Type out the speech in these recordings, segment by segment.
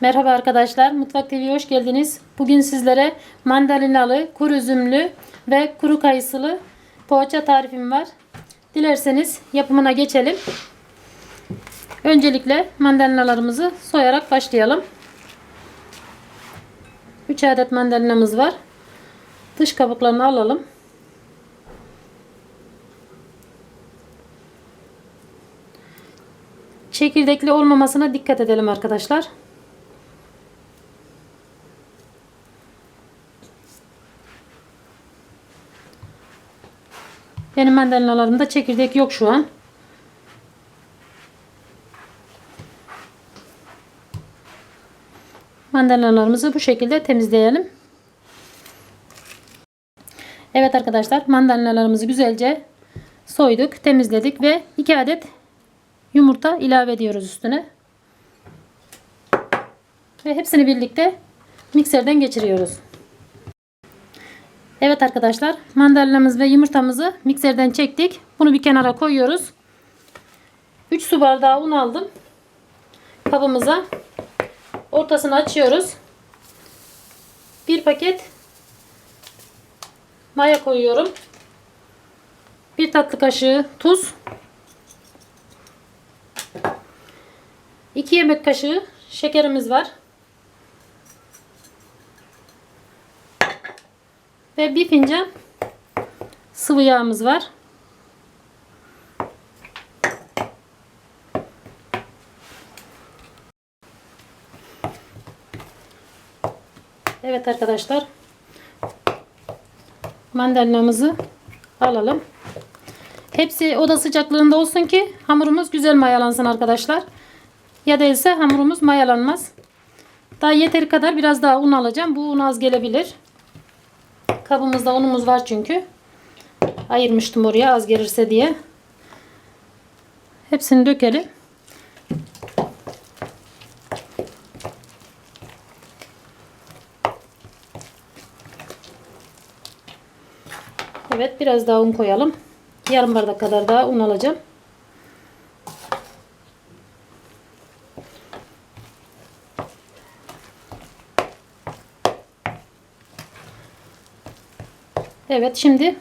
Merhaba arkadaşlar, Mutfak TV'ye hoş geldiniz. Bugün sizlere mandalinalı, kuru üzümlü ve kuru kayısılı poğaça tarifim var. Dilerseniz yapımına geçelim. Öncelikle mandalinalarımızı soyarak başlayalım. 3 adet mandalinamız var. Dış kabuklarını alalım. Çekirdekli olmamasına dikkat edelim arkadaşlar. Benim mandalinalarımda çekirdek yok şu an. Mandalinalarımızı bu şekilde temizleyelim. Evet arkadaşlar mandalinalarımızı güzelce soyduk, temizledik ve 2 adet yumurta ilave ediyoruz üstüne. Ve hepsini birlikte mikserden geçiriyoruz. Evet arkadaşlar mandalinamız ve yumurtamızı mikserden çektik. Bunu bir kenara koyuyoruz. 3 su bardağı un aldım. Kabımıza ortasını açıyoruz. Bir paket maya koyuyorum. Bir tatlı kaşığı tuz. 2 yemek kaşığı şekerimiz var. Ve bir fincan sıvı yağımız var. Evet arkadaşlar. Mandalinamızı alalım. Hepsi oda sıcaklığında olsun ki hamurumuz güzel mayalansın arkadaşlar. Ya değilse hamurumuz mayalanmaz. Daha yeteri kadar biraz daha un alacağım. Bu un az gelebilir. Kabımızda unumuz var çünkü. Ayırmıştım oraya az gelirse diye. Hepsini dökelim. Evet biraz daha un koyalım. Yarım bardak kadar daha un alacağım. Evet şimdi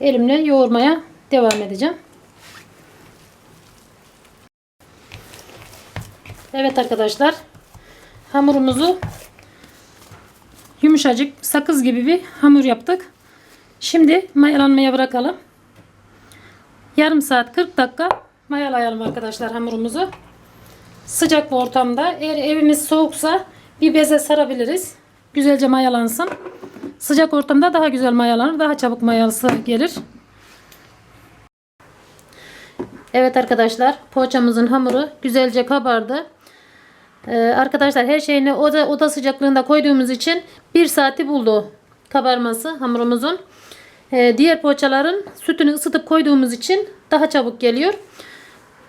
elimle yoğurmaya devam edeceğim. Evet arkadaşlar hamurumuzu yumuşacık sakız gibi bir hamur yaptık. Şimdi mayalanmaya bırakalım. Yarım saat 40 dakika mayalayalım arkadaşlar hamurumuzu. Sıcak bir ortamda eğer evimiz soğuksa bir beze sarabiliriz. Güzelce mayalansın. Sıcak ortamda daha güzel mayalanır. Daha çabuk mayalısı gelir. Evet arkadaşlar poğaçamızın hamuru güzelce kabardı. Ee, arkadaşlar her şeyini oda, oda sıcaklığında koyduğumuz için bir saati buldu kabarması hamurumuzun. Ee, diğer poğaçaların sütünü ısıtıp koyduğumuz için daha çabuk geliyor.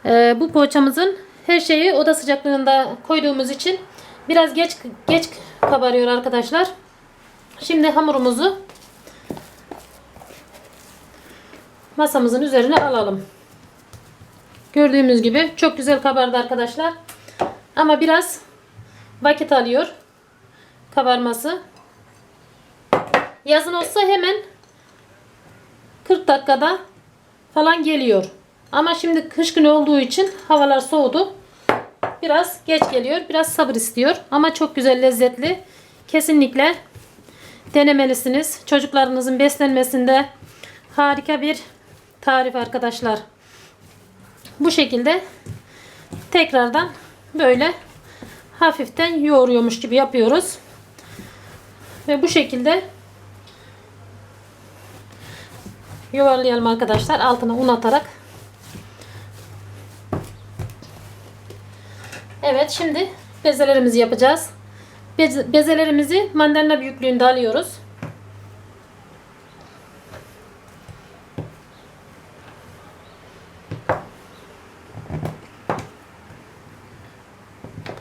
Ee, bu poğaçamızın her şeyi oda sıcaklığında koyduğumuz için biraz geç geç kabarıyor arkadaşlar. Şimdi hamurumuzu masamızın üzerine alalım. Gördüğümüz gibi çok güzel kabardı arkadaşlar. Ama biraz vakit alıyor kabarması. Yazın olsa hemen 40 dakikada falan geliyor. Ama şimdi kış günü olduğu için havalar soğudu. Biraz geç geliyor. Biraz sabır istiyor. Ama çok güzel lezzetli. Kesinlikle denemelisiniz. Çocuklarınızın beslenmesinde harika bir tarif arkadaşlar. Bu şekilde tekrardan böyle hafiften yoğuruyormuş gibi yapıyoruz. Ve bu şekilde yuvarlayalım arkadaşlar altına un atarak. Evet şimdi bezelerimizi yapacağız. Bez- bezelerimizi mandalina büyüklüğünde alıyoruz.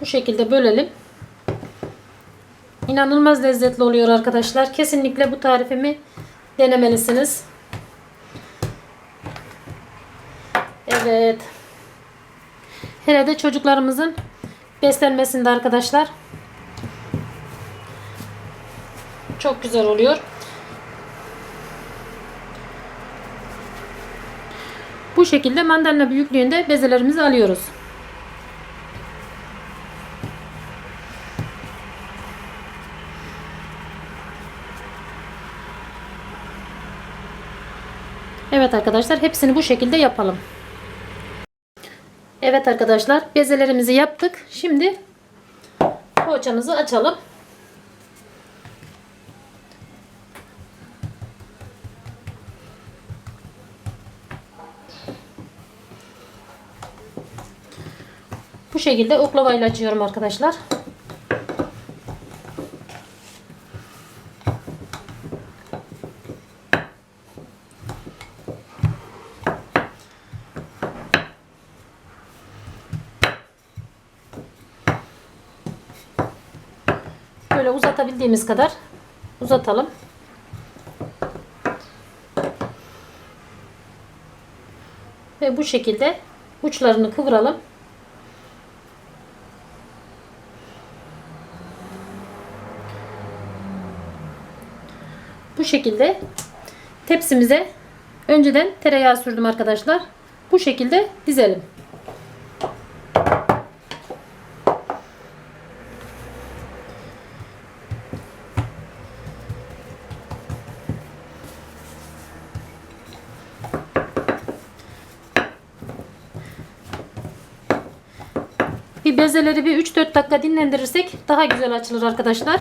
Bu şekilde bölelim. İnanılmaz lezzetli oluyor arkadaşlar. Kesinlikle bu tarifimi denemelisiniz. Evet. Hele de çocuklarımızın beslenmesinde arkadaşlar. Çok güzel oluyor. Bu şekilde mandalina büyüklüğünde bezelerimizi alıyoruz. Evet arkadaşlar hepsini bu şekilde yapalım. Evet arkadaşlar bezelerimizi yaptık. Şimdi poğaçamızı açalım. Bu şekilde oklavayla açıyorum arkadaşlar. Böyle uzatabildiğimiz kadar uzatalım. Ve bu şekilde uçlarını kıvıralım. Bu şekilde tepsimize önceden tereyağı sürdüm arkadaşlar. Bu şekilde dizelim. Bir bezeleri bir 3-4 dakika dinlendirirsek daha güzel açılır arkadaşlar.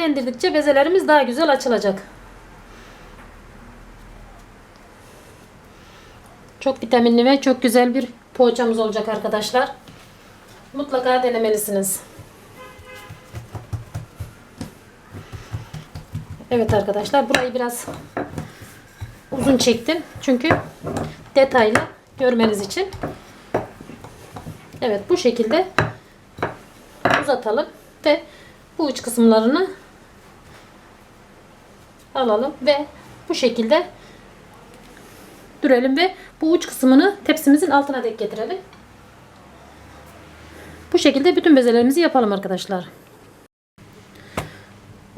Dinlendirdikçe bezelerimiz daha güzel açılacak. Çok vitaminli ve çok güzel bir poğaçamız olacak arkadaşlar. Mutlaka denemelisiniz. Evet arkadaşlar burayı biraz uzun çektim. Çünkü detaylı görmeniz için. Evet bu şekilde uzatalım ve bu uç kısımlarını alalım ve bu şekilde dürelim ve bu uç kısmını tepsimizin altına dek getirelim. Bu şekilde bütün bezelerimizi yapalım arkadaşlar.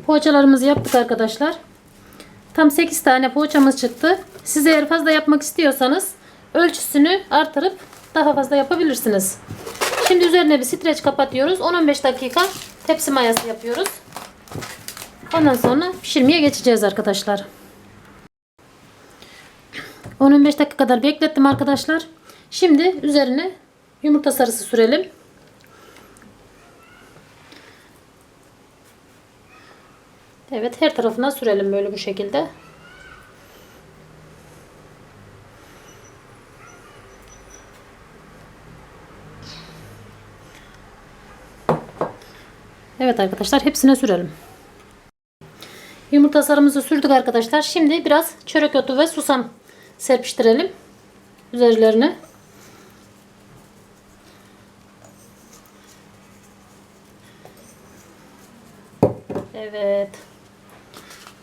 Poğaçalarımızı yaptık arkadaşlar. Tam 8 tane poğaçamız çıktı. Siz eğer fazla yapmak istiyorsanız ölçüsünü artırıp daha fazla yapabilirsiniz. Şimdi üzerine bir streç kapatıyoruz. 10-15 dakika tepsi mayası yapıyoruz. Ondan sonra pişirmeye geçeceğiz arkadaşlar. 10-15 dakika kadar beklettim arkadaşlar. Şimdi üzerine yumurta sarısı sürelim. Evet her tarafına sürelim böyle bu şekilde. Evet arkadaşlar hepsine sürelim. Yumurta sarımızı sürdük arkadaşlar. Şimdi biraz çörek otu ve susam serpiştirelim. Üzerlerine. Evet.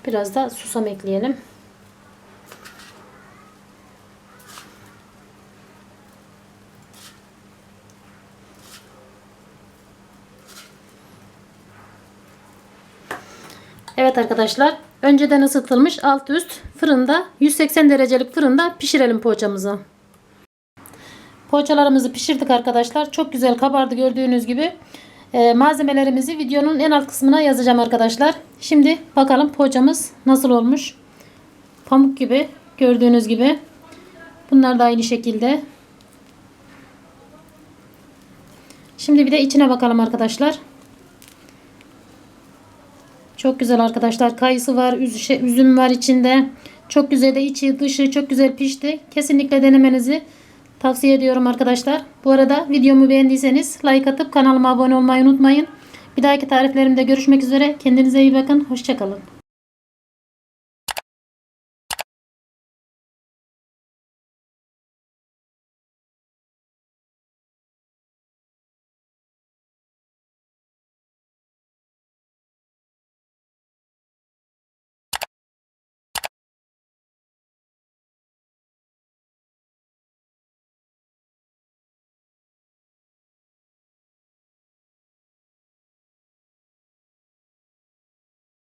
Biraz da susam ekleyelim. Evet arkadaşlar. Önceden ısıtılmış alt üst fırında 180 derecelik fırında pişirelim poğaçamızı. Poğaçalarımızı pişirdik arkadaşlar. Çok güzel kabardı gördüğünüz gibi. Ee, malzemelerimizi videonun en alt kısmına yazacağım arkadaşlar. Şimdi bakalım poğaçamız nasıl olmuş. Pamuk gibi gördüğünüz gibi. Bunlar da aynı şekilde. Şimdi bir de içine bakalım arkadaşlar. Çok güzel arkadaşlar. Kayısı var, üzüm var içinde. Çok güzel de içi dışı çok güzel pişti. Kesinlikle denemenizi tavsiye ediyorum arkadaşlar. Bu arada videomu beğendiyseniz like atıp kanalıma abone olmayı unutmayın. Bir dahaki tariflerimde görüşmek üzere. Kendinize iyi bakın. Hoşçakalın.